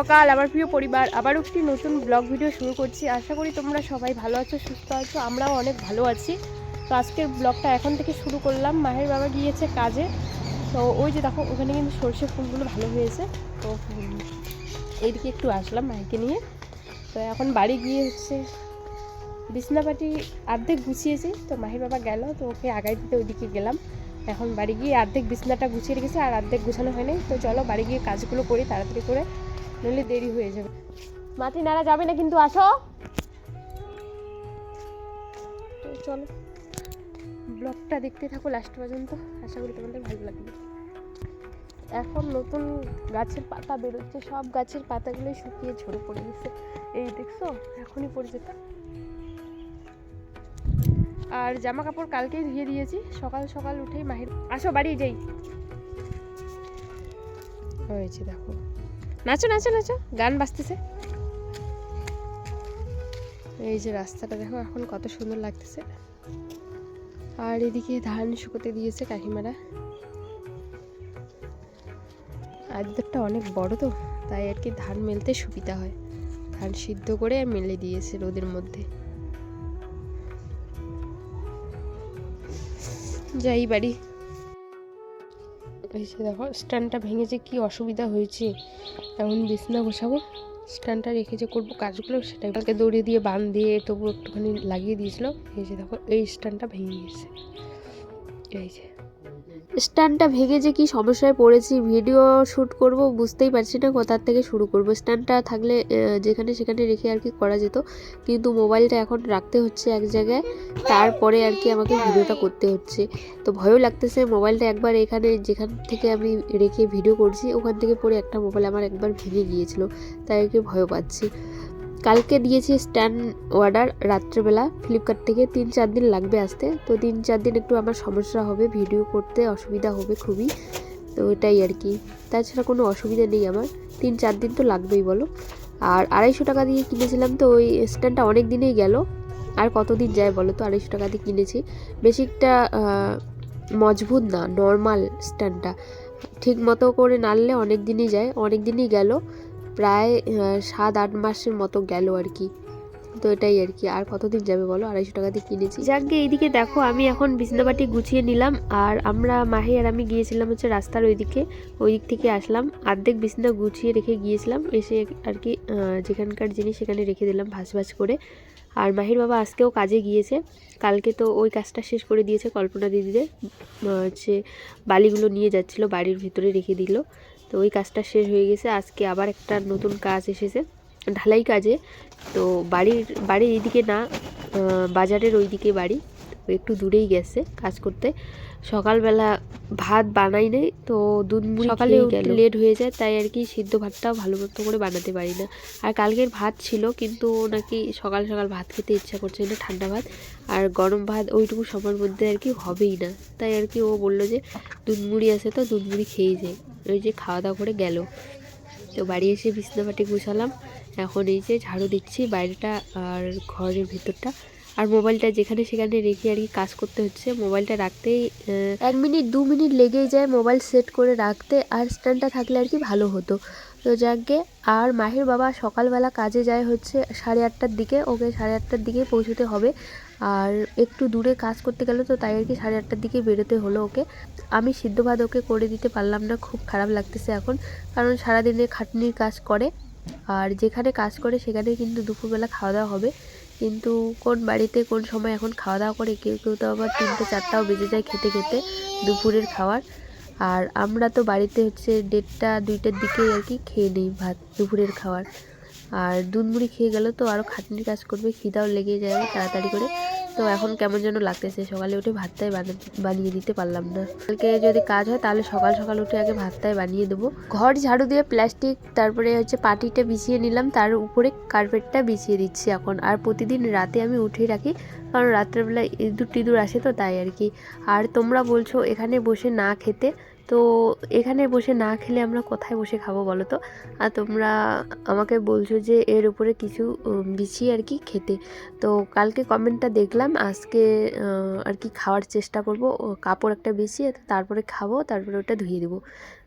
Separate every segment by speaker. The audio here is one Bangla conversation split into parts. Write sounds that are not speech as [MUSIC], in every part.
Speaker 1: সকাল, আমার প্রিয় পরিবার। আবারও একটি নতুন ব্লগ ভিডিও শুরু করছি। আশা করি তোমরা সবাই ভালো আছো, সুস্থ আছো, আমরাও অনেক ভালো আছি। তো আজকের ব্লগটা এখন থেকে শুরু করলাম। মাহের বাবা গিয়েছে কাজে। তো ওই যে দেখো, ওখানে কিন্তু সর্ষে ফুলগুলো ভালো হয়েছে। তো এইদিকে একটু আসলাম মাহিকে নিয়ে। তো এখন বাড়ি গিয়ে হচ্ছে বিছনাপাটি অর্ধেক গুছিয়েছি। তো মাহির বাবা গেল, তো ওকে আগাই দিতে ওইদিকে গেলাম। এখন বাড়ি গিয়ে অর্ধেক বিছনাটা গুছিয়ে রেখেছি, আর অর্ধেক গুছানো হয়নি। তো চলো বাড়ি গিয়ে কাজগুলো করি, তাড়াতাড়ি করে নইলে দেরি হয়ে যাবে। মাটি নাড়া যাবে না কিন্তু, আসো। তো চলো, ব্লগটা দেখতে থাকো লাস্ট পর্যন্ত। আশা করি তোমাদের ভালো লাগবে। এখন নতুন গাছের পাতা বেরোচ্ছে, সব গাছের পাতাগুলোই শুকিয়ে ঝরে পড়ে গেছে। এই দেখছ, এখনই পড়ে যেত। আর জামা কাপড় কালকেই ধুয়ে দিয়েছি, সকাল সকাল উঠেই মাহির আসো, বাড়ি যাই। হয়েছে দেখো। নাচো নাচো নাচো। গান বাজতেছে। এই যে রাস্তাটা দেখো, এখন কত সুন্দর লাগতেছে। আর এদিকে ধান শুকোতে দিয়েছে কাকিমারা। আদিদারটা অনেক বড় তো, তাই আর কি ধান মেলতে সুবিধা হয়। ধান সিদ্ধ করে মেলে দিয়েছে রোদের মধ্যে। যাই বাড়ি। এই যে দেখো, স্ট্যান্ডটা ভেঙেছে কি অসুবিধা হয়েছে। এখন বিছনা বসাবো, স্ট্যান্ডটা রেখে যে করব কাজগুলো সেটা কালকে দড়ি দিয়ে বান দিয়ে তবু একটুখানি লাগিয়ে দিয়েছিল। এই যে দেখো, এই স্ট্যান্ডটা ভেঙে গেছে। এই যে। স্ট্যান্ডটা ভেঙে যে কি সমস্যায় পড়েছি, ভিডিও শ্যুট করব, বুঝতেই পারছি না কোথার থেকে শুরু করব। স্ট্যান্ডটা থাকলে যেখানে সেখানে রেখে আর কি করা যেত। কিন্তু মোবাইলটা এখন রাখতে হচ্ছে এক জায়গায়, তারপরে আর কি আমাকে ভিডিওটা করতে হচ্ছে। তো ভয়ও লাগতেছে, মোবাইলটা একবার এখানে, যেখান থেকে আমি রেখে ভিডিও করছি, ওখান থেকে পরে একটা মোবাইল আমার একবার ভেঙে গিয়েছিল, তাই আর কি ভয় পাচ্ছি। কালকে দিয়েছি স্ট্যান্ড অর্ডার রাত্রেবেলা, ফ্লিপকার্ট থেকে। তিন চার দিন লাগবে আসতে। তো তিন চার দিন একটু আমার সমস্যা হবে, ভিডিও করতে অসুবিধা হবে খুবই। তো এটাই আর কি। তাছাড়া কোনো অসুবিধা নেই আমার। তিন চার দিন তো লাগবেই, বলো। আর আড়াইশো টাকা দিয়ে কিনেছিলাম তো ওই স্ট্যান্ডটা অনেক দিনেই গেল। আর কতদিন যায় বলো তো? আড়াইশো টাকা দিয়ে কিনেছি। বেশি একটা মজবুত না, নর্মাল স্ট্যান্ডটা। ঠিক মতো করে নাড়লে অনেক দিনই যায়, অনেক দিনই গেল। প্রায় সাত, আট মাসের মতো গেল আর কি। তো এটাই আর কি। আর কতদিন যাবে বলো? আড়াইশো টাকা দিয়ে কিনেছি। যাকে এইদিকে দেখো, আমি এখন বিছনাবাটি গুছিয়ে নিলাম। আর আমরা, মাহি আর আমি গিয়েছিলাম হচ্ছে রাস্তার ওইদিকে ওই দিক থেকে আসলাম। আর্ধেক বিছনা গুছিয়ে রেখে গিয়েছিলাম। এসে আর কি যেখানকার জিনিস সেখানে রেখে দিলাম ভাস ভাস করে। আর মাহির বাবা আজকেও কাজে গিয়েছে। কালকে তো ওই কাজটা শেষ করে দিয়েছে কল্পনা দিদিদের। হচ্ছে বালিগুলো নিয়ে যাচ্ছিল, বাড়ির ভিতরে রেখে দিল। তো ওই কাজটা শেষ হয়ে গেছে, আজকে আবার একটা নতুন কাজ এসেছে, ঢালাই কাজে। তো বাড়ির বাড়ির এইদিকে না বাজারের ওইদিকে বাড়ি। একটু দূরেই গেছে কাজ করতে। সকালবেলা ভাত বানাই নেই তো দুধ মুড়ি সকালে লেট হয়ে যায় তাই আর কি সিদ্ধ ভাতটাও ভালো মতো করে বানাতে পারি না। আর কালকের ভাত ছিল কিন্তু ও নাকি সকাল সকাল ভাত খেতে ইচ্ছা করছে না ঠান্ডা ভাত। আর গরম ভাত ওইটুকু সময়ের মধ্যে আর কি হবেই না। তাই আর কি ও বলল যে দুধ মুড়ি আছে তো দুধ মুড়ি খেয়েই যায় ওই যে খাওয়া দাওয়া করে গেল। তো বাড়ি এসে বিছনাপাটি গুছালাম। এখন এই যে ঝাড়ু দিচ্ছি বাইরেটা আর ঘরের ভেতরটা। আর মোবাইলটা যেখানে সেখানে রেখে আর কি কাজ করতে হচ্ছে। মোবাইলটা রাখতেই এক মিনিট, দু মিনিট লেগেই যায় মোবাইল সেট করে রাখতে আর স্ট্যান্ডটা থাকলে আর কি ভালো হতো। তো যাকে আর মাহির বাবা সকালবেলা কাজে যায় হচ্ছে সাড়ে আটটার দিকে, ওকে সাড়ে আটটার দিকে পৌঁছতে হবে। আর একটু দূরে কাজ করতে গেল তো তাই আর কি সাড়ে আটটার দিকে বেরোতে হলো ওকে। আমি সিদ্ধ ভাত ওকে করে দিতে পারলাম না, খুব খারাপ লাগতেছে এখন, কারণ সারাদিনে খাটনির কাজ করে। আর যেখানে কাজ করে সেখানে কিন্তু দুপুরবেলা খাওয়া দাওয়া হবে। কিন্তু কোন বাড়িতে কোন সময় এখন খাওয়া দাওয়া করে, কেউ কেউ তো আবার তিনটে চারটাও বেজে যায় খেতে খেতে দুপুরের খাওয়ার। আর আমরা তো বাড়িতে হচ্ছে দেড়টা, দুইটার দিকে আর কি খেয়ে নিই ভাত, দুপুরের খাওয়ার। আর দুধ মুড়ি খেয়ে গেলে তো আরও খাটনির কাজ করবে, খিদাও লেগে যাবে তাড়াতাড়ি করে। তো এখন কেমন যেন লাগতেছে, সকালে উঠে ভাতটাই বানা- বানিয়ে দিতে পারলাম না। কালকে যদি কাজ হয় তাহলে সকাল সকাল উঠে আগে ভাতটাই বানিয়ে দেবো। ঘর ঝাড়ু দিয়ে প্লাস্টিক, তারপরে হচ্ছে পাটিটা বিছিয়ে নিলাম, তার উপরে কার্পেটটা বিছিয়ে দিচ্ছি এখন। আর প্রতিদিন রাতে আমি উঠেই রাখি, কারণ রাত্রেবেলা ইঁদুর টিঁদুর আসে তো তাই আর কি। আর তোমরা বলছো এখানে বসে না খেতে তো এখানে বসে না খেলে আমরা কোথায় বসে খাব বলো তো? আর তোমরা আমাকে বলছো যে এর উপরে কিছু বিছি বিছিয়ে আর কি খেতে। তো কালকে কমেন্টটা দেখলাম, আজকে আর কি খাওয়ার চেষ্টা করব। কাপড় একটা বিছিয়ে, তারপরে খাব, তারপরে ওটা ধুয়ে দেবো।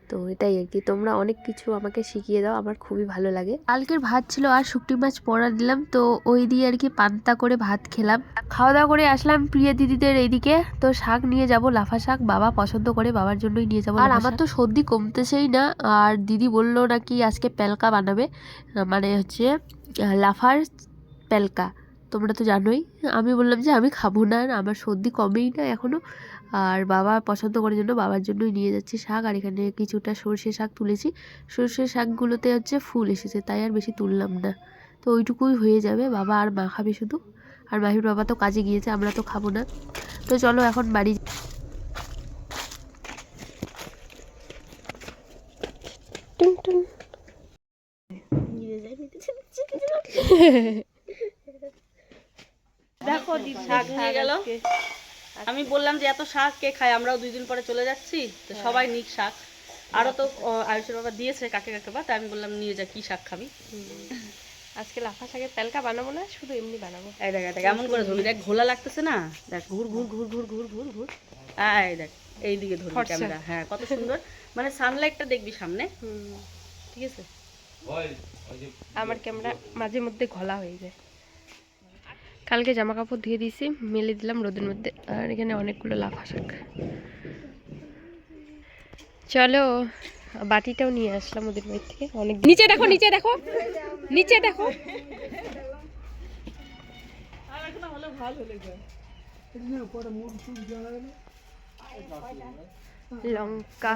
Speaker 1: তো এটাই আর কি তোমরা অনেক কিছু আমাকে শিখিয়ে দাও আমার খুবই ভালো লাগে। কালকের ভাত ছিল আর শুকটি মাছ পড়া দিলাম তো ওই দিয়ে আর কি পান্তা করে ভাত খেলাম। খাওয়া দাওয়া করে আসলাম প্রিয়া দিদিদের এইদিকে তো শাক নিয়ে যাব লাফা শাক বাবা পছন্দ করে বাবার জন্যই নিয়ে যাব আর আমার তো সর্দি কমতেছেই না আর দিদি বলল নাকি আজকে পেলকা বানাবে মানে হচ্ছে লাফার পেলকা তোমরা তো জানোই আমি বললাম যে আমি খাব না আমার সর্দি কমেই না এখনও আর বাবা পছন্দ করার জন্য বাবার জন্যই নিয়ে যাচ্ছি শাক আর এখানে কিছুটা সর্ষে শাক তুলেছি। সর্ষে শাকগুলোতে হচ্ছে ফুল এসেছে তাই আর বেশি তুললাম না। তো ওইটুকুই হয়ে যাবে বাবা আর মা খাবে শুধু। আর মাহির বাবা তো কাজে গিয়েছে আমরা তো খাব না। তো চলো এখন বাড়ি
Speaker 2: টুং টুং। [LAUGHS] দেখো
Speaker 3: শাক নিয়ে গেল। আমি বললাম যে এত শাক কে খায়? আমরাও দুই দিন পরে চলে যাচ্ছি। তো সবাই নিক শাক। আরও তো আয়ুষের বাবা দিয়েছে কাকে কাকে বা? তাই আমি বললাম নিয়ে যা কি শাক খাবি?
Speaker 2: আজকে লাফা শাকের তেলকা বানাবো না শুধু এমনি বানাবো।
Speaker 3: এই দেখ এই দেখ এমন করে ধরবি। দেখ ঘোলা লাগতেছে না? দেখ ঘুর ঘুর ঘুর ঘুর ঘুর ঘুর ঘুর। এই দেখ এই দিকে ধরবি ক্যামেরা। হ্যাঁ কত সুন্দর। মানে সানলাইটটা দেখবি সামনে।
Speaker 2: হুম
Speaker 3: ঠিক আছে।
Speaker 2: আমার ক্যামেরা মাঝে মধ্যে ঘোলা হয়ে যায়। কালকে জামা কাপড় ধুয়ে দিয়েছি মেলে দিলাম রোদের মধ্যে আর এখানে অনেকগুলো লাফা শাক চলো বাটিটাও নিয়ে আসলাম ওদের বাড়ি থেকে। অনেক নিচে দেখো নিচে দেখো নিচে দেখো। লঙ্কা।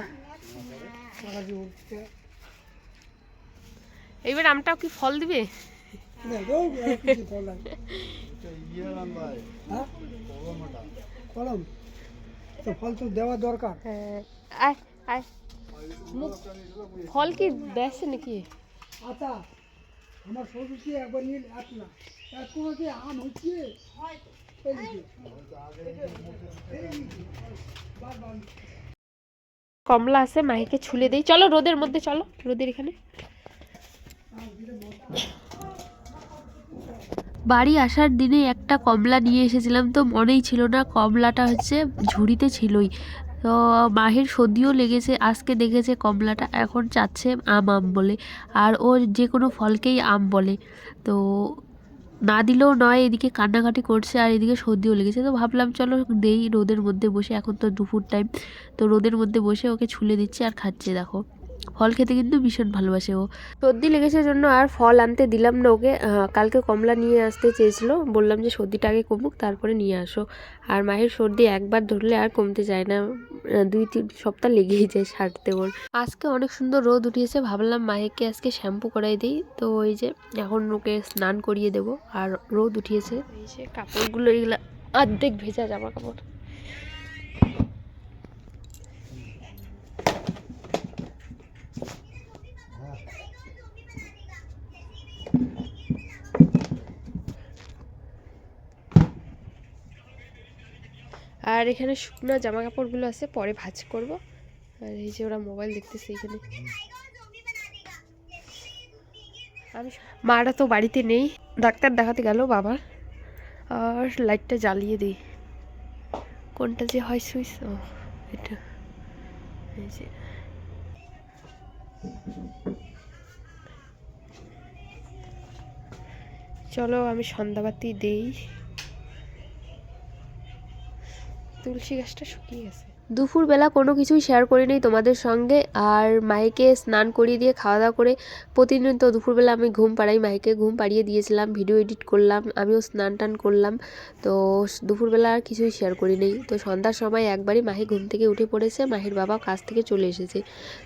Speaker 2: এইবার আমটাও কি ফল দিবে?
Speaker 4: কলম? তো ফল তো দেওয়া দরকার।
Speaker 2: হ্যাঁ, আয় ফল কি বেসে নাকি?
Speaker 4: আচ্ছা আমার একবার নিয়ে এক না। এক কোনো যে আম হচ্ছে?
Speaker 2: কমলা আছে মাহিকে ছুলে দেই। চলো রোদের মধ্যে চলো রোদের এখানে।
Speaker 1: বাড়ি আসার দিনে একটা কমলা নিয়ে এসেছিলাম তো মনেই ছিল না কমলাটা হচ্ছে ঝুড়িতে ছিলই। তো মাহের সর্দিও লেগেছে, আজকে দেখেছে কমলাটা, এখন চাচ্ছে আম আম বলে, আর ও যে কোনো ফলকেই আম বলে। তো না দিলেও নয়, এদিকে কান্নাকাটি করছে আর এদিকে সর্দিও লেগেছে। তো ভাবলাম চলো দেই রোদের মধ্যে বসে, এখন তো দুপুর টাইম তো রোদের মধ্যে বসে ওকে ছুলে দিচ্ছে আর খাচ্ছে, দেখো। ফল খেতে কিন্তু ভীষণ ভালোবাসে ও। সর্দি লেগেছে জন্য আর ফল আনতে দিলাম না ওকে। কালকে কমলা নিয়ে আসতে চেয়েছিল। বললাম যে সর্দিটা আগে কমুক, তারপরে নিয়ে আসো। আর মায়ের সর্দি একবার ধরলে আর কমতে চায় না। দুই তিন সপ্তাহ লেগেই যায় সারতে ওর। আজকে অনেক সুন্দর রোদ উঠিয়েছে। ভাবলাম মায়েকে আজকে শ্যাম্পু করাই দিই। তো ওই যে এখন ওকে স্নান করিয়ে দেবো। আর রোদ উঠিয়েছে।
Speaker 2: কাপড়গুলো, এগুলো অর্ধেক ভেজা জামা কাপড় আর এখানে শুকনো জামা কাপড়গুলো আছে, পরে ভাজ করব। আর এই যে ওরা মোবাইল দেখতেছে এখানে। আমি মারা তো বাড়িতে নেই, ডাক্তার দেখাতে গেল বাবা আর লাইটটা জ্বালিয়ে দিই। কোনটা যে হয় সুইচ, ও, এটা। এই যে। চলো আমি সন্ধ্যাবাতি দেই। তুলসী গাছটা শুকিয়ে গেছে।
Speaker 1: দুপুরবেলা কোনো কিছুই শেয়ার করিনি তোমাদের সঙ্গে, আর মাইকে স্নান করিয়ে দিয়ে খাওয়া দাওয়া করে প্রতিদিন তো দুপুরবেলা আমি ঘুম পাড়াই, মাইকে ঘুম পাড়িয়ে দিয়েছিলাম ভিডিও এডিট করলাম, আমিও স্নান টান করলাম। তো দুপুরবেলা আর কিছুই শেয়ার করিনি। তো সন্ধ্যার সময় একবারই মাহি ঘুম থেকে উঠে পড়েছে, মাহির বাবা কাজ থেকে চলে এসেছে।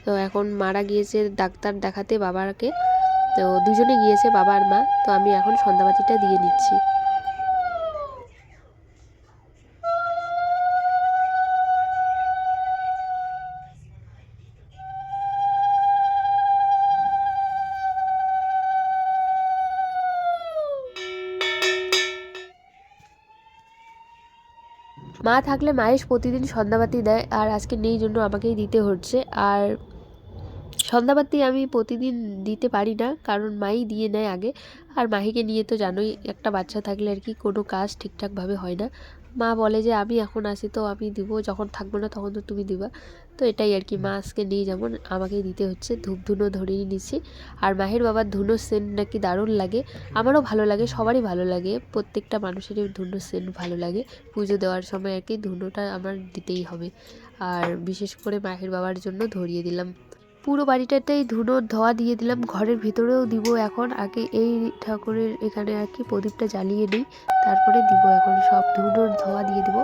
Speaker 1: তো এখন মারা গিয়েছে ডাক্তার দেখাতে বাবাকে। তো দুজনে গিয়েছে, বাবা আর মা। তো আমি এখন সন্ধ্যাবাতিটা দিয়ে নিচ্ছি। মা থাকলে মায়েশ প্রতিদিন সন্ধ্যাবাতি দেয় আর আজকে নেই জন্য আমাকেই দিতে হচ্ছে। আর সন্ধ্যাবাতি আমি প্রতিদিন দিতে পারি না, কারণ মাই দিয়ে নেয় আগে। আর মাহিকে নিয়ে তো জানোই একটা বাচ্চা থাকলে আর কি কোনো কাজ ঠিকঠাকভাবে হয় না।
Speaker 2: মা বলে যে আমি এখন আসি তো আমি দিব যখন থাকব না তখন তো তুমি দিবা। তো এটাই আর কি মা আজকে নেই যেমন আমাকেই দিতে হচ্ছে ধূপ ধুনো ধরিয়ে নিচ্ছি। আর মাহের বাবার ধুনো সেন্ট নাকি দারুণ লাগে আমারও ভালো লাগে সবারই ভালো লাগে প্রত্যেকটা মানুষেরই ধুনো সেন্ট ভালো লাগে পুজো দেওয়ার সময় আর কি ধুনোটা আমার দিতেই হবে। আর বিশেষ করে মাহের বাবার জন্য ধরিয়ে দিলাম। পুরো বাড়িটাতেই ধুনোর ধোয়া দিয়ে দিলাম। ঘরের ভিতরেও দিব এখন। আগে এই ঠাকুরের এখানে আর কি প্রদীপটা জ্বালিয়ে নিই তারপরে দিব এখন সব ধুনোর ধোয়া দিয়ে দিব।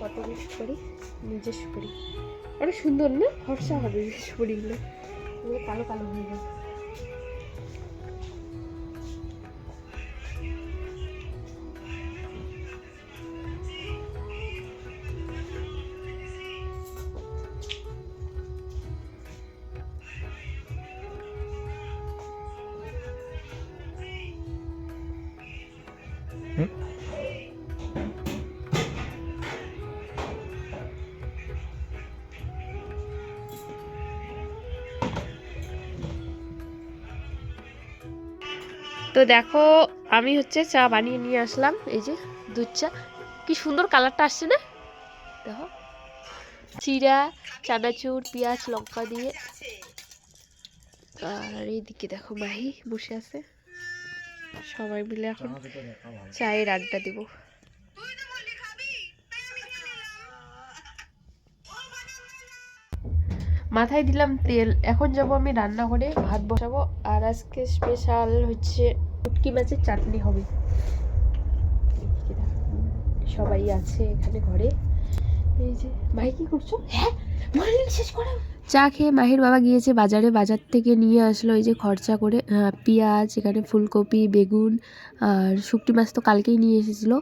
Speaker 1: এই বেশ করি নিজস্ব করি অনেক সুন্দর না? ফর্সা হবে এই করিগুলো কালো কালো হয়ে যাবে। তো দেখো আমি হচ্ছে চা বানিয়ে নিয়ে আসলাম। এই যে দুধ চা। কি সুন্দর কালারটা আসছে না? দেখো। চিরা চানাচুর পেঁয়াজ লঙ্কা দিয়ে। আর এইদিকে দেখো মাহি বসে আছে। সবাই মিলে এখন চায়ের আড্ডা দিব। মাথায় দিলাম তেল। এখন যাব আমি রান্না করে ভাত বসাবো। আর আজকে স্পেশাল হচ্ছে শুটকি মাছের চাটনি হবে। সবাই আছে এখানে ঘরে। এই যে কি করছ? হ্যাঁ শেষ চা খেয়ে মাহির বাবা গিয়েছে বাজারে। বাজার থেকে নিয়ে আসলো এই যে খরচা করে পেঁয়াজ, এখানে ফুলকপি, বেগুন, আর শুকটি মাছ তো কালকেই নিয়ে এসেছিল।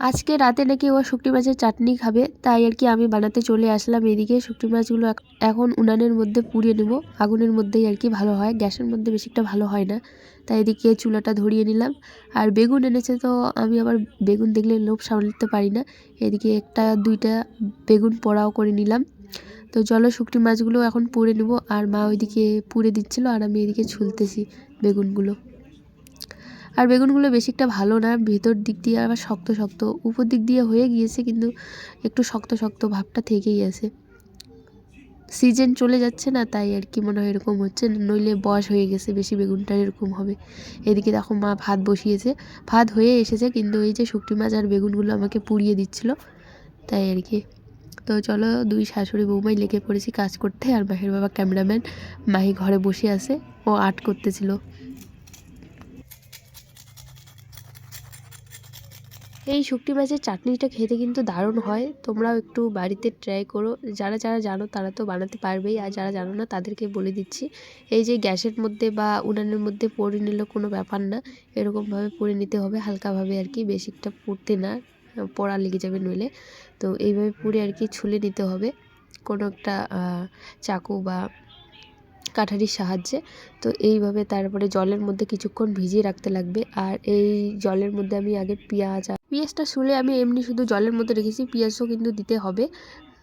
Speaker 1: আজকে রাতে নাকি ও শুকটি মাছের চাটনি খাবে, তাই আর কি আমি বানাতে চলে আসলাম এদিকে। শুকটি মাছগুলো এখ- এখন উনানের মধ্যে পুড়িয়ে নেব। আগুনের মধ্যেই আর কি ভালো হয়, গ্যাসের মধ্যে বেশি একটা ভালো হয় না। তাই এদিকে চুলাটা ধরিয়ে নিলাম। আর বেগুন এনেছে তো আমি আবার বেগুন দেখলে লোভ সামলাতে পারি না। এদিকে একটা, দুইটা বেগুন পোড়াও করে নিলাম। তো চলো শুকটি মাছগুলো এখন পুড়ে নেব। আর মা ওইদিকে পুড়ে দিচ্ছিল, আর আমি এদিকে ছুলতেছি বেগুনগুলো। আর বেগুনগুলো বেশি একটা ভালো না, ভেতর দিক দিয়ে আবার শক্ত শক্ত, উপর দিক দিয়ে হয়ে গিয়েছে কিন্তু একটু শক্ত শক্ত ভাবটা থেকেই আছে। সিজন চলে যাচ্ছে না, তাই আর কি মনে হয় এরকম হচ্ছে, নইলে বয়স হয়ে গেছে, বেশি বেগুনটা এরকম হবে। এদিকে দেখো মা ভাত বসিয়েছে, ভাত হয়ে এসেছে, কিন্তু এই যে শুকটি মাছ আর বেগুনগুলো আমাকে পুড়িয়ে দিচ্ছিল, তাই আর কি। তো চলো দুই শাশুড়ি বৌমাই লেগে পড়েছি কাজ করতে, আর মাহির বাবা ক্যামেরাম্যান মাহি ঘরে বসে আছে, ও আর্ট করতেছিল। এই শুকটি মাছের চাটনিটা খেতে কিন্তু দারুণ হয়। তোমরাও একটু বাড়িতে ট্রাই করো। যারা যারা জানো তারা তো বানাতে পারবেই। আর যারা জানো না তাদেরকে বলে দিচ্ছি। এই যে গ্যাসের মধ্যে বা উনানের মধ্যে পড়ে নিলে কোনো ব্যাপার না। এরকমভাবে পড়ে নিতে হবে হালকাভাবে আর কি। বেশিটা পুড়তে না। পোড়া লেগে যাবে নইলে। তো এইভাবে পুড়ে আর কি ছুলে নিতে হবে। কোনো একটা চাকু বা কাঠারির সাহায্যে। তো এইভাবে তারপরে জলের মধ্যে কিছুক্ষণ ভিজিয়ে রাখতে লাগবে। আর এই জলের মধ্যে আমি আগে পেঁয়াজ আর পেঁয়াজটা শুলে আমি এমনি শুধু জলের মধ্যে রেখেছি, পেঁয়াজও কিন্তু দিতে হবে।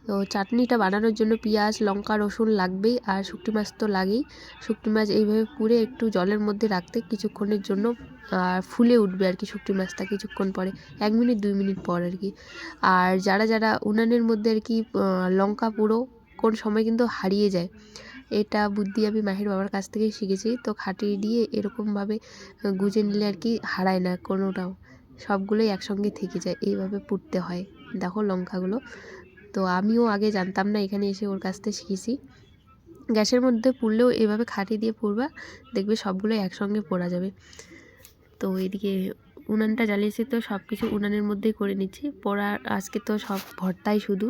Speaker 1: তো চাটনিটা বানানোর জন্য পেঁয়াজ, লঙ্কা, রসুন লাগবেই আর শুকটি মাছ তো লাগেই। শুকটি মাছ এইভাবে পুড়ে একটু জলের মধ্যে রাখতে কিছুক্ষণের জন্য, আর ফুলে উঠবে আর কি শুকটি মাছটা কিছুক্ষণ পরে, এক মিনিট, দুই মিনিট পর আর কি। আর যারা যারা উনানের মধ্যে আর কি লঙ্কা পুরো কোন সময় কিন্তু হারিয়ে যায়। এটা বুদ্ধি আমি মাহির বাবার কাছ থেকেই শিখেছি। তো খাটিয়ে দিয়ে এরকমভাবে গুজে নিলে আর কি হারায় না কোনোটাও। সবগুলোই একসঙ্গে থেকে যায়, এইভাবে পুড়তে হয়। দেখো লঙ্কাগুলো। তো আমিও আগে জানতাম না, এখানে এসে ওর কাছ থেকে শিখেছি। গ্যাসের মধ্যে পুড়লেও এভাবে খাটি দিয়ে পুড়বা, দেখবে সবগুলো একসঙ্গে পোড়া যাবে। তো এদিকে উনানটা জ্বালিয়েছি তো সব কিছু উনানের মধ্যেই করে নিচ্ছি। পোড়া আজকে তো সব ভর্তাই শুধু।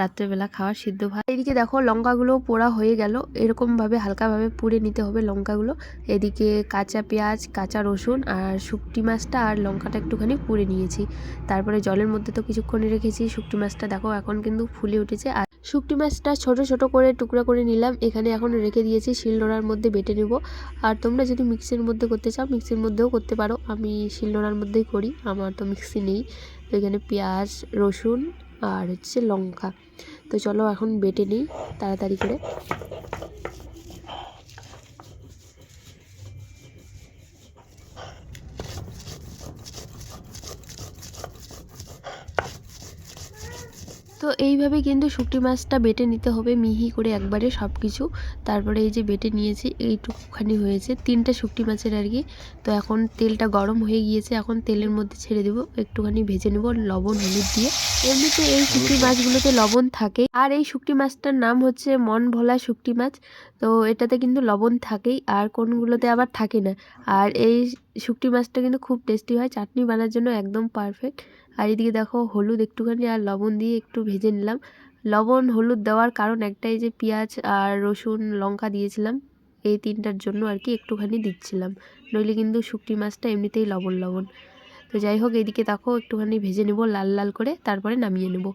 Speaker 1: রাত্রেবেলা খাওয়া সিদ্ধ ভাত। এদিকে দেখো লঙ্কাগুলো পোড়া হয়ে গেল। এরকমভাবে হালকাভাবে পুড়ে নিতে হবে লঙ্কাগুলো। এদিকে কাঁচা পেঁয়াজ, কাঁচা রসুন আর শুকটি মাছটা আর লঙ্কাটা একটুখানি পুড়ে নিয়েছি। তারপরে জলের মধ্যে তো কিছুক্ষণ রেখেছি। শুকটি মাছটা দেখো এখন কিন্তু ফুলে উঠেছে। আর শুকটি মাছটা ছোট ছোট করে টুকরা করে নিলাম। এখানে এখন রেখে দিয়েছি শিলনোড়ার মধ্যে বেটে নেব। আর তোমরা যদি মিক্সির মধ্যে করতে চাও, মিক্সির মধ্যেও করতে পারো। আমি শিলনোড়ার মধ্যেই করি, আমার তো মিক্সি নেই। তো এখানে পেঁয়াজ, রসুন আর হচ্ছে লঙ্কা। তো চলো এখন বেটে নিই তাড়াতাড়ি করে। তো এইভাবে কিন্তু শুকটি মাছটা বেটে নিতে হবে মিহি করে একবারে সব কিছু তারপরে এই যে বেটে নিয়েছি এইটুকুখানি হয়েছে তিনটা শুকটি মাছের আর কি। তো এখন তেলটা গরম হয়ে গিয়েছে এখন তেলের মধ্যে ছেড়ে দেবো একটুখানি ভেজে নেব লবণ হলুদ দিয়ে। এমনিতে এই শুকটি মাছগুলোতে লবণ থাকে। আর এই শুকটি মাছটার নাম হচ্ছে মন ভোলা শুকটি মাছ। তো এটাতে কিন্তু লবণ থাকেই আর কোনগুলোতে আবার থাকে না। আর এই শুকটি মাছটা কিন্তু খুব টেস্টি হয় চাটনি বানার জন্য একদম পারফেক্ট। আর এদিকে দেখো হলুদ একটুখানি আর লবণ দিয়ে একটু ভেজে নিলাম। লবণ, হলুদ দেওয়ার কারণ একটাই যে পেঁয়াজ আর রসুন, লঙ্কা দিয়েছিলাম, এই তিনটার জন্য আর কি একটুখানি দিচ্ছিলাম। নইলে কিন্তু শুকটি মাছটা এমনিতেই লবণ লবণ। তো যাই হোক, এদিকে দেখো একটুখানি ভেজে নেব লাল লাল করে, তারপরে নামিয়ে নেব।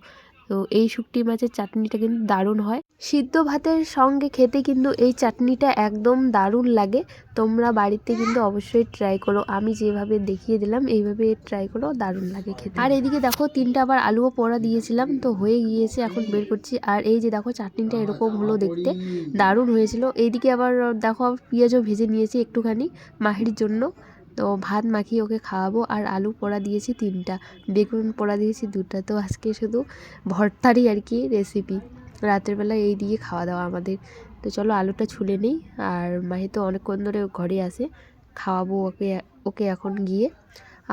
Speaker 1: তো এই শুকটি মাছের চাটনিটা কিন্তু দারুণ হয়। সিদ্ধ ভাতের সঙ্গে খেতে কিন্তু এই চাটনিটা একদম দারুণ লাগে। তোমরা বাড়িতে কিন্তু অবশ্যই ট্রাই করো। আমি যেভাবে দেখিয়ে দিলাম, এইভাবে ট্রাই করো, দারুণ লাগে খেতে। আর এদিকে দেখো, তিনটা আবার আলুও পোড়া দিয়েছিলাম, তো হয়ে গিয়েছে এখন বের করছি। আর এই যে দেখো, চাটনিটা এরকম হলো দেখতে। দারুণ হয়েছিল। এইদিকে আবার দেখো, পেঁয়াজও ভেজে নিয়েছি একটুখানি মাহির জন্য। তো ভাত মাখিয়ে ওকে খাওয়াবো আর আলু পোড়া দিয়েছি তিনটা বেগুন পোড়া দিয়েছি দুটা। তো আজকে শুধু ভর্তারই আর কি রেসিপি রাতের বেলা এই দিয়ে খাওয়া দাওয়া আমাদের। তো চলো আলুটা ছুলে নিই আর মাহি তো অনেকক্ষণ ধরে ঘরে আসে খাওয়াবো ওকে ওকে এখন গিয়ে।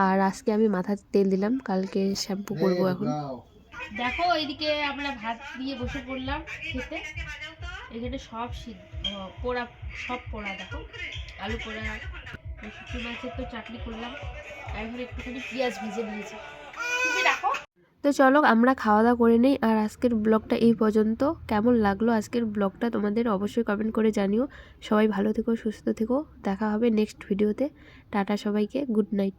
Speaker 1: আর আজকে আমি মাথার তেল দিলাম কালকে শ্যাম্পু করব এখন।
Speaker 2: দেখো এইদিকে আমরা ভাত দিয়ে বসে পড়লাম খেতে। এখানে সব পোড়া সব পোড়া দেখো। আলু পোড়া। তো করলাম। একটুখানি রাখো।
Speaker 1: তো চলো, আমরা খাওয়া দাওয়া করে নেই। আর আজকের ব্লগটা এই পর্যন্ত। কেমন লাগল আজকের ব্লগটা তোমাদের অবশ্যই কমেন্ট করে জানিও। সবাই ভালো থেকো, সুস্থ থেকো। দেখা হবে নেক্সট ভিডিওতে টাটা সবাইকে গুড নাইট